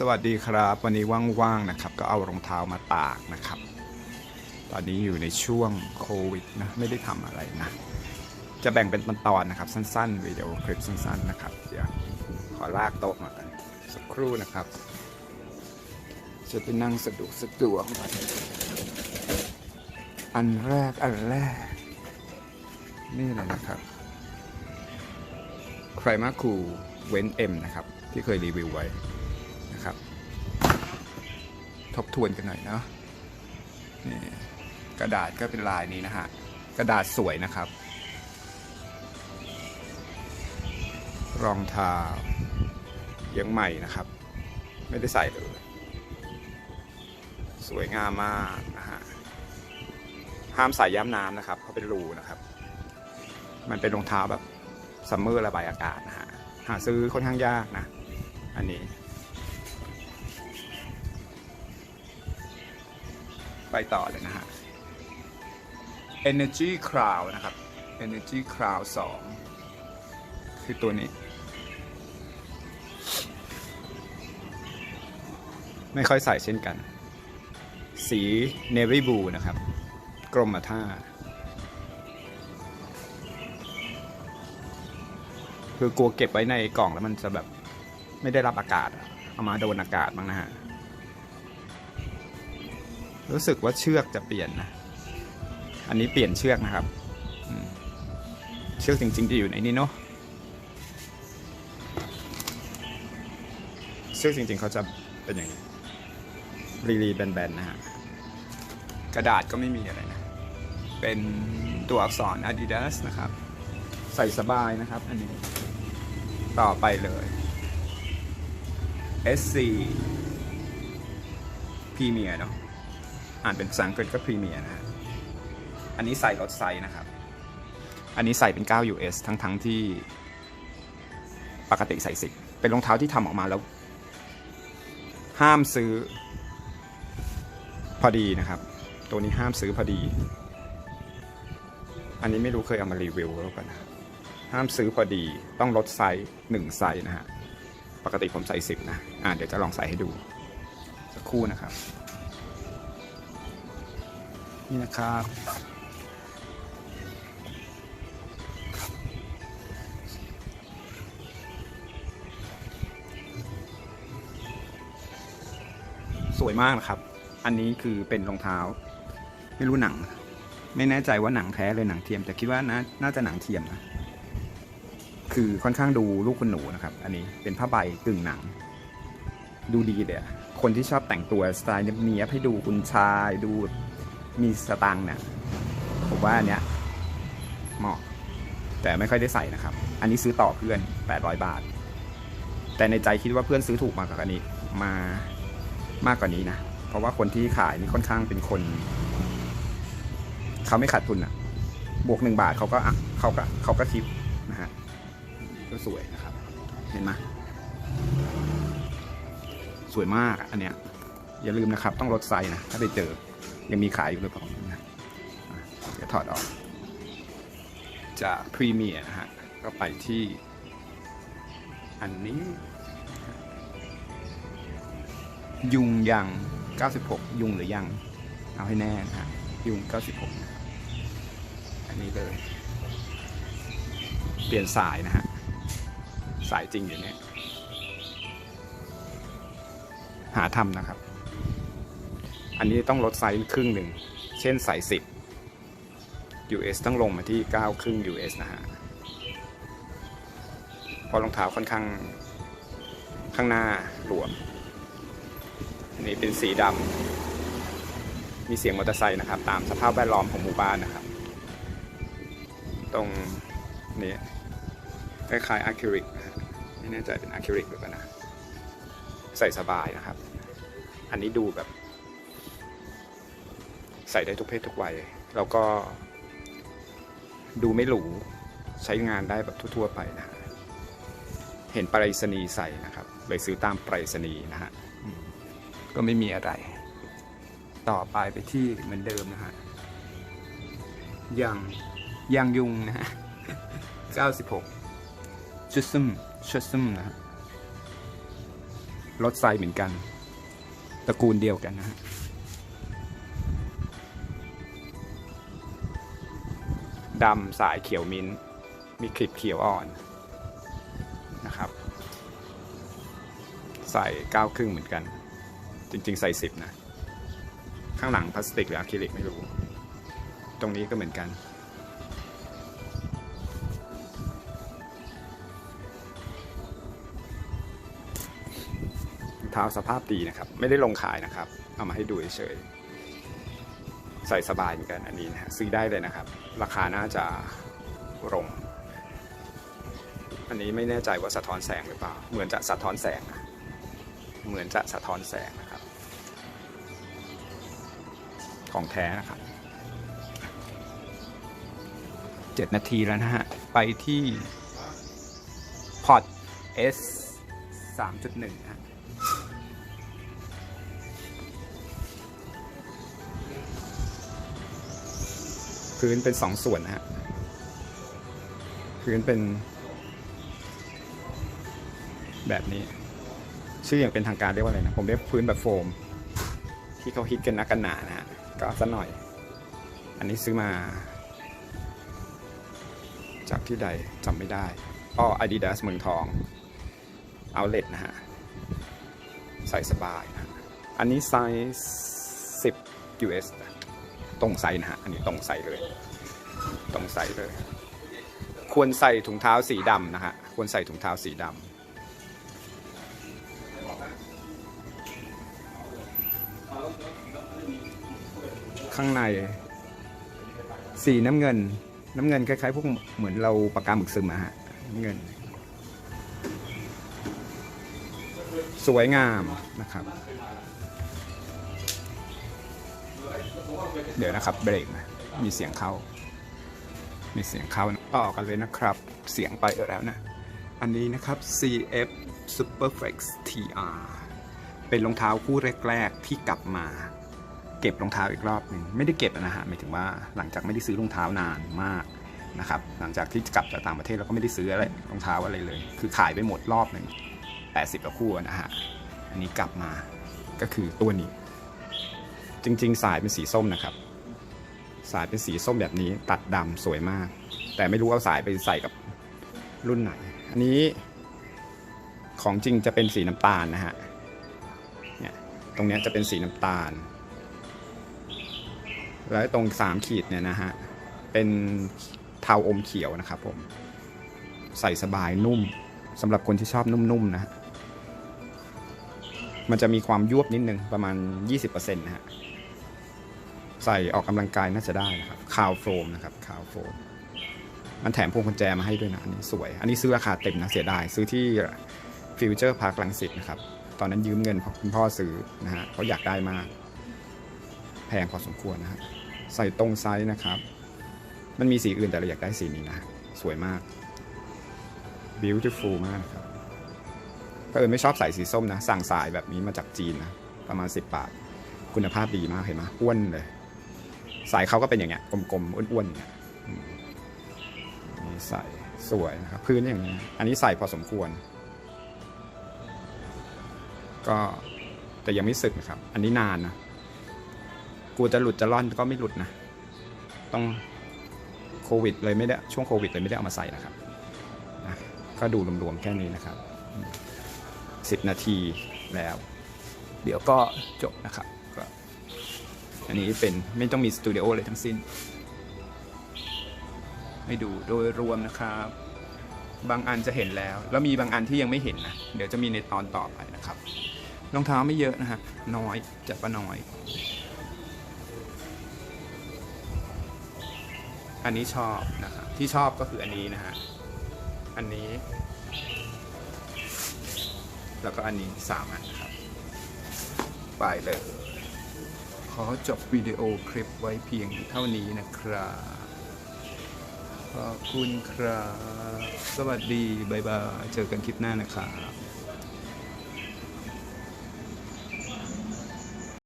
สวัสดีครับ วันนี้ว่างๆนะครับ ก็เอารองเท้ามาตากนะครับ ตอนนี้อยู่ในช่วงโควิดนะไม่ได้ทำอะไรนะ จะแบ่งเป็นตอนๆนะครับ สั้นๆวิดีโอคลิปสั้นๆนะครับ เดี๋ยวขอลากโต๊ะมากันสักครู่นะครับ จะไปนั่งสะดวกสะดวกอนอันแรกอันแรก นี่เลยนะครับ ใครมาคูเว้นเอ็มนะครับ ที่เคยรีวิวไว้ นะครับ ทบทวนกันหน่อยเนาะนี่กระดาษก็เป็นลายนี้นะฮะ กระดาษสวยนะครับ รองเท้ายังใหม่นะครับ ไม่ได้ใส่เลย สวยงามมากนะฮะ ห้ามใส่ย้ำน้ำนะครับ เพราะเป็นรูนะครับ มันเป็นรองเท้าแบบซัมเมอร์ระบายอากาศนะฮะ หาซื้อค่อนข้างยากนะ อันนี้ ไปต่อเลยนะฮะ Energy Cloud นะครับ Energy Cloud 2 คือตัวนี้ ไม่ค่อยใส่เช่นกัน สี Navy Blue นะครับ กรมท่า คือกลัวเก็บไว้ในกล่องแล้วมันจะแบบ ไม่ได้รับอากาศ เอามาโดนอากาศบ้างนะฮะ รู้สึกว่าเชือกจะเปลี่ยนนะ อันนี้เปลี่ยนเชือกนะครับ เชือกจริงๆจะอยู่ในนี้เนาะ เชือกจริงๆเขาจะเป็นอย่างนี้ รีรีแบนๆนะฮะ กระดาษก็ไม่มีอะไรนะ เป็นตัวอักษร Adidas นะครับ ใส่สบายนะครับ อันนี้ ต่อไปเลย SC Premier เนาะ อ่านเป็นภาษาอังกฤษก็ Premier นะฮะอันนี้ใส่ลดไซส์นะครับ อันนี้ใส่เป็น 9 US ทั้งทั้งที่ปกติใส่ 10 เป็นรองเท้าที่ทำออกมาแล้ว ห้ามซื้อ พอดีนะครับ ตัวนี้ห้ามซื้อพอดี อันนี้ไม่รู้เคยเอามารีวิวหรือเปล่านะห้ามซื้อพอดีต้องลดไซส์หนึ่งไซส์นะฮะ ปกติผมใส่สิบนะ อ่าเดี๋ยวจะลองใส่ให้ดู สักครู่นะครับ นี่นะครับ สวยมากนะครับ อันนี้คือเป็นรองเท้า ไม่รู้หนัง ไม่แน่ใจว่าหนังแท้เลยหนังเทียม แต่คิดว่าน่านาจะหนังเทียมนะ คือค่อนข้างดูลูกคุณหนูนะครับ อันนี้เป็นผ้าใบกึ่งหนัง ดูดีเลยคนที่ชอบแต่งตัวสไตล์เนียบๆให้ดูคุณชายดู มีสตังค์เนี่ยผมว่าอันเนี้ยเหมาะ แต่ไม่ค่อยได้ใส่นะครับ อันนี้ซื้อต่อเพื่อน 800 บาท แต่ในใจคิดว่าเพื่อนซื้อถูกมากกว่านี้มามากกว่านี้นะ เพราะว่าคนที่ขายนี่ค่อนข้างเป็นคน เขาไม่ขาดทุนอะบวกหนึ่งบาทเขาก็เขาก็เขาก็ทิปนะฮะก็สวยนะครับ เห็นไหมสวยมากอะอันเนี้ยอย่าลืมนะครับ ต้องลดไซส์นะ ถ้าไปเจอ ยังมีขายอยู่หรือเปล่านะเดี๋ยวถอดออก จากพรีเมียร์นะฮะ ก็ไปที่อันนี้ ยุงยัง 96 ยุงหรือยัง เอาให้แน่นะฮะ ยุง 96 อันนี้เลย เปลี่ยนสายนะฮะ สายจริงอยู่เนี่ยหาทำนะครับ อันนี้ต้องลดไซส์ครึ่งหนึ่ง เช่นสาย 10 US ต้องลงมาที่ 9 ครึ่ง US นะฮะพราะรองเท้าค่อนข้างข้างหน้าหลวม อันนี้เป็นสีดำ มีเสียงมอเตอร์ไซค์นะครับ ตามสภาพแวดล้อมของหมู่บ้านนะครับ ตรงนี้คล้ายๆอะคริลิกนะไม่แน่ใจเป็นอะคริลิกหรือเปล่านะ ใส่สบายนะครับ อันนี้ดูแบบ ใส่ได้ทุกเพศทุกวัย แล้วก็ดูไม่หรู ใช้งานได้แบบทั่วๆไปนะฮะเห็นปรษณีย์ใส่นะครับ เลยซื้อตามปรษณีย์นะฮะก็ไม่มีอะไร ต่อไปไปที่เหมือนเดิมนะฮะยังยังยุงนะฮะ96ชุดซึมชุดซึมนะฮะรถไซเหมือนกัน ตระกูลเดียวกันนะฮะ ดำสายเขียวมิ้น มีคลิปเขียวอ่อนนะครับ ใส่เก้าครึ่งเหมือนกัน จริง ๆ ใส่สิบนะ ข้างหลังพลาสติกหรืออะคริลิกไม่รู้ ตรงนี้ก็เหมือนกันรองเท้าสภาพดีนะครับ ไม่ได้ลงขายนะครับ เอามาให้ดูเฉยๆ ใส่สบายเหมือนกันอันนี้นะซื้อได้เลยนะครับ ราคาน่าจะลงอันนี้ไม่แน่ใจว่าสะท้อนแสงหรือเปล่า เหมือนจะสะท้อนแสง เหมือนจะสะท้อนแสงนะครับ ของแท้นะครับเจ็ดนาทีแล้วนะฮะ ไปที่พอร์ต S 3.1ฮะ พื้นเป็นสองส่วนนะฮะพื้นเป็น แบบนี้ ชื่ออย่างเป็นทางการเรียกว่าอะไรนะ ผมเรียกพื้นแบบโฟม ที่เขาฮิตกันนักกันหนานะฮะก็สักหน่อย อันนี้ซื้อมา จากที่ใดจำไม่ได้อ้อ Adidas เมืองทองเอาเล็นะฮะ ใส่สบายนะอันนี้ไซส์10 US นะ ตรงไซส์นะฮะอันนี้ตรงไซส์เลยตรงไซส์เลย ควรใส่ถุงเท้าสีดำนะฮะควรใส่ถุงเท้าสีดำข้างใน สีน้ำเงิน น้ำเงินคล้ายๆพวกเหมือนเราปากกาหมึกซึมอะฮะน้ำเงิน สวยงามนะครับ เดี๋ยวนะครับเบรกนะมีเสียงเข้า มีเสียงเข้าต่อกันเลยนะครับ เสียงไปแล้วนะ อันนี้นะครับ CF Superflex TR เป็นรองเท้าคู่แรกๆที่กลับมา เก็บรองเท้าอีกรอบหนึ่งไม่ได้เก็บนะฮะหมายถึงว่าหลังจากไม่ได้ซื้อรองเท้านานมากนะครับ หลังจากที่กลับจากต่างประเทศเราก็ไม่ได้ซื้ออะไรรองเท้าอะไรเลย คือขายไปหมดรอบหนึ่ง80กว่าคู่นะฮะอันนี้กลับมาก็คือตัวนี้ จริง ๆ สายเป็นสีส้มนะครับ สายเป็นสีส้มแบบนี้ตัดดำสวยมาก แต่ไม่รู้เอาสายไปใส่กับรุ่นไหน อันนี้ของจริงจะเป็นสีน้ำตาลนะฮะเนี่ยตรงนี้จะเป็นสีน้ำตาล แล้วตรงสามขีดเนี่ยนะฮะ เป็นเทาอมเขียวนะครับผม ใส่สบายนุ่มสำหรับคนที่ชอบนุ่มๆนะฮะมันจะมีความยวบนิดนึงประมาณ 20%นะฮะ ใส่ออกกำลังกายน่าจะได้นะครับคาวโฟมนะครับคาวโฟมมันแถมพวงกุญแจมาให้ด้วยนะอันนี้สวย อันนี้ซื้อราคาเต็มนะเสียดายซื้อที่ฟิวเจอร์พาร์คลังสิตนะครับตอนนั้นยืมเงินคุณพ่อซื้อนะฮะเขาอยากได้มาก แพงพอสมควรนะฮะใส่ตรงไซส์นะครับ มันมีสีอื่นแต่เราอยากได้สีนี้นะสวยมาก beautiful มากครับก็เออไม่ชอบใส่สีส้มนะ สั่งสายแบบนี้มาจากจีนนะ ประมาณ 10 บาท คุณภาพดีมากเห็นไหมอ้วนเลย สายเขาก็เป็นอย่างเงี้ยกลมๆอ้วนๆอย่างเงี้ยนี่ใส่สวยนะครับพื้นอย่างเงี้ยอันนี้ใส่พอสมควร ก็แต่ยังไม่สึกนะครับ อันนี้นานนะกลัวจะหลุดจะร่อนก็ไม่หลุดนะ ต้องโควิดเลยไม่ได้ช่วงโควิดเลยไม่ได้เอามาใส่นะครับนะก็ดูรวมๆแค่นี้นะครับสิบนาทีแล้ว เดี๋ยวก็จบนะครับ อันนี้เป็นไม่ต้องมีสตูดิโอเลยทั้งสิ้น ให้ดูโดยรวมนะครับ บางอันจะเห็นแล้ว แล้วมีบางอันที่ยังไม่เห็นนะ เดี๋ยวจะมีในตอนต่อไปนะครับ รองเท้าไม่เยอะนะฮะ น้อยจัดว่าน้อย อันนี้ชอบนะครับที่ชอบก็คืออันนี้นะฮะ อันนี้ แล้วก็อันนี้สามอันนะครับ ไปเลย ขอจบวิดีโอคลิปไว้เพียงเท่านี้นะครับ ขอบคุณครับ สวัสดี บ๊ายบาย เจอกันคลิปหน้านะครับ